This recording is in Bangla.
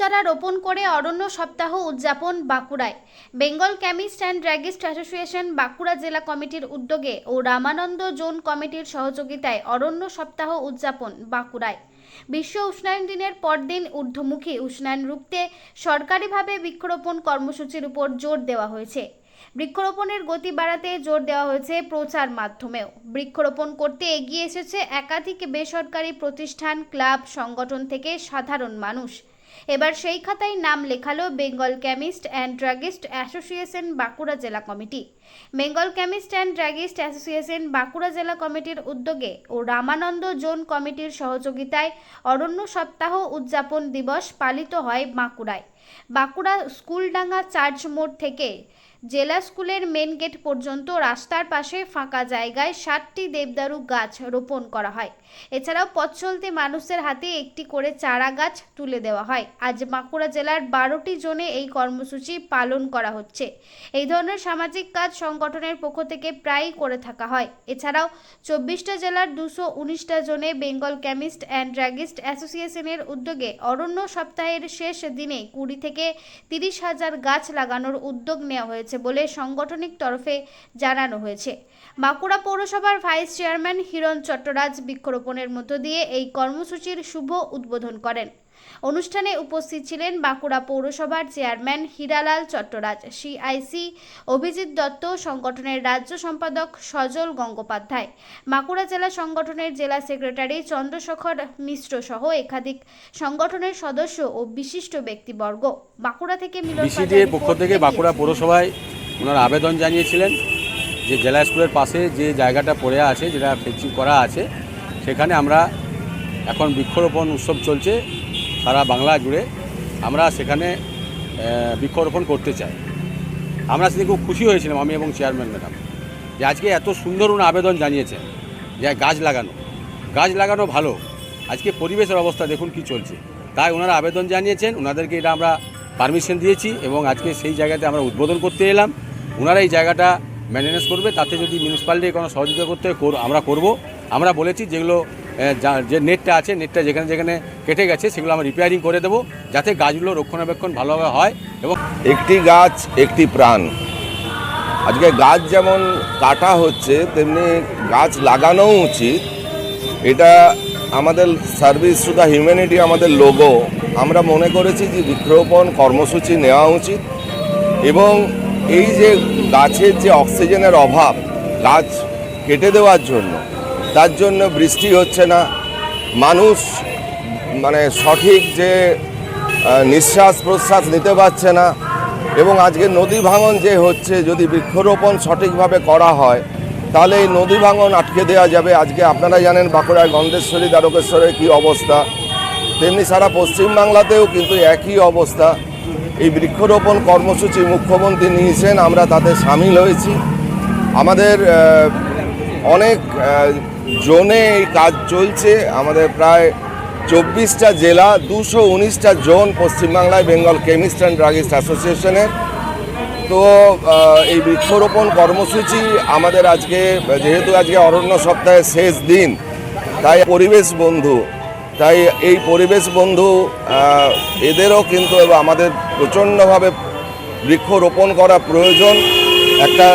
চারা রোপণ করে অরণ্য সপ্তাহ উদযাপন বাঁকুড়ায়। Bengal chemist and druggist association Bankura জেলা কমিটির উদ্যোগে ও রামানন্দ জোন কমিটির সহযোগিতায় অরণ্য সপ্তাহ উদযাপন বাঁকুড়ায়। বিশ্ব উষ্ণায়ন দিনের পরদিন ঊর্ধ্বমুখী উষ্ণায়ন রুখতে সরকারিভাবে বৃক্ষরোপণ কর্মসূচির উপর জোর দেওয়া হয়েছে। বৃক্ষরোপণের গতি বাড়াতে জোর দেওয়া হয়েছে প্রচার মাধ্যমেও। বৃক্ষরোপণ করতে এগিয়ে এসেছে একাধিক বেসরকারি প্রতিষ্ঠান, ক্লাব, সংগঠন থেকে সাধারণ মানুষ। এবার সেই খাতায় নাম লেখালো Bengal chemist and druggist association Bankura জেলা committee. Bengal chemist and druggist association Bankura জেলা কমিটির উদ্যোগে ও রামানন্দ জোন কমিটির সহযোগিতায় অরণ্য সপ্তাহ উদযাপন দিবস পালিত হয় বাঁকুড়ায়। বাঁকুড়া স্কুলডাঙ্গা চার্চ মোড় থেকে জেলা স্কুলের মেন গেট পর্যন্ত রাস্তার পাশে ফাঁকা জায়গায় ষাটটি দেবদারু গাছ রোপণ করা হয়। এছাড়াও পথ চলতে মানুষের হাতে একটি করে চারা গাছ তুলে দেওয়া হয়। আজ বাঁকুড়া জেলার বারোটি জোনে এই কর্মসূচি পালন করা হচ্ছে। এই ধরনের সামাজিক কাজ সংগঠনের পক্ষ থেকে প্রায়ই করে থাকা হয়। এছাড়াও চব্বিশটা জেলার দুশো উনিশটা জোনে বেঙ্গল কেমিস্ট অ্যান্ড ড্রাগিস্ট অ্যাসোসিয়েশনের উদ্যোগে অরণ্য সপ্তাহের শেষ দিনে কুড়ি থেকে তিরিশ হাজার গাছ লাগানোর উদ্যোগ নেওয়া হয়েছে। বলে সাংগঠনিক তরফে জানানো হয়েছে। বাঁকুড়া পৌরসভার ভাইস চেয়ারম্যান হিরণ চট্টরাজ বৃক্ষরোপণের মধ্য দিয়ে এই কর্মসূচির শুভ উদ্বোধন করেন। অনুষ্ঠানে উপস্থিত ছিলেন বাঁকুড়া পৌরসভার চেয়ারম্যান হীরালাল চট্টরাজ সিআইসি অভিজিৎ দত্ত সংগঠনের রাজ্য সম্পাদক সজল গঙ্গোপাধ্যায় বাঁকুড়া জেলা সংগঠনের জেলা সেক্রেটারি চন্দ্রশেখর মিশ্র সহ একাধিক সংগঠনের সদস্য ও বিশিষ্ট ব্যক্তিবর্গ। বাঁকুড়া থেকে মিলন বিসিডিএর পক্ষ থেকে বাঁকুড়া পৌরসভায় ওনারা আবেদন জানিয়েছিলেন যে জেলা স্কুলের পাশে যে জায়গাটা পড়ে আছে যেটা ফেন্সিং করা আছে সেখানে আমরা এখন বৃক্ষরোপণ উৎসব চলছে। সারা বাংলা জুড়ে আমরা সেখানে বৃক্ষরোপণ করতে চাই। আমরা সেদিন খুব খুশি হয়েছিলাম, আমি এবং চেয়ারম্যান ম্যাডাম, যে আজকে এত সুন্দর উনি আবেদন জানিয়েছেন যে গাছ লাগানো। গাছ লাগানো ভালো, আজকে পরিবেশের অবস্থা দেখুন কি চলছে। তাই ওনারা আবেদন জানিয়েছেন ওনাদেরকে এটা আমরা পারমিশন দিয়েছি এবং আজকে সেই জায়গাতে আমরা উদ্বোধন করতে এলাম। ওনারা এই জায়গাটা মেনটেন্যান্স করবে, তাতে যদি মিউনিসিপ্যালিটি কোনো সহযোগিতা করতে আমরা করব। আমরা বলেছি যেগুলো যা- নেটটা আছে, নেটটা যেখানে যেখানে কেটে গেছে, সেগুলো আমরা রিপেয়ারিং করে দেবো যাতে গাছগুলো রক্ষণাবেক্ষণ ভালোভাবে হয় এবং একটি গাছ, একটি প্রাণ। আজকে গাছ যেমন কাটা হচ্ছে, তেমনি গাছ লাগানোও উচিত। এটা আমাদের সার্ভিস টু দ্য হিউম্যানিটি আমাদের লোগো আমরা মনে করেছি যে বৃক্ষরোপণ কর্মসূচি নেওয়া উচিত এবং এই যে গাছের যে অক্সিজেনের অভাব, গাছ কেটে দেওয়ার জন্য তার জন্য বৃষ্টি হচ্ছে না। মানুষ মানে সঠিক যে নিঃশ্বাস প্রশ্বাস নিতে পারছে না। এবং আজকে নদী ভাঙন যে হচ্ছে, যদি বৃক্ষরোপণ সঠিকভাবে করা হয়, তাহলে এই নদী ভাঙন আটকে দেওয়া যাবে। আজকে আপনারা জানেন বাঁকুড়ায় গন্ধেশ্বরী, দ্বারকেশ্বরের কী অবস্থা। তেমনি সারা পশ্চিমবাংলাতেও কিন্তু একই অবস্থা। এই বৃক্ষরোপণ কর্মসূচি মুখ্যমন্ত্রী নিয়েছেন, আমরা তাতে সামিল হয়েছি। আমাদের অনেক জোনে এই কাজ চলছে। আমাদের প্রায় চব্বিশটা জেলা, দুশো উনিশটা জোন পশ্চিমবাংলায় বেঙ্গল কেমিস্ট অ্যান্ড ড্রাগিস্ট অ্যাসোসিয়েশনের। তো এই বৃক্ষরোপণ কর্মসূচি আমাদের আজকে, যেহেতু আজকে অরণ্য সপ্তাহের শেষ দিন, তাই পরিবেশ বন্ধু, তাই এই পরিবেশ বন্ধু এদেরও কিন্তু আমাদের প্রচণ্ডভাবে বৃক্ষরোপণ করা প্রয়োজন। একটা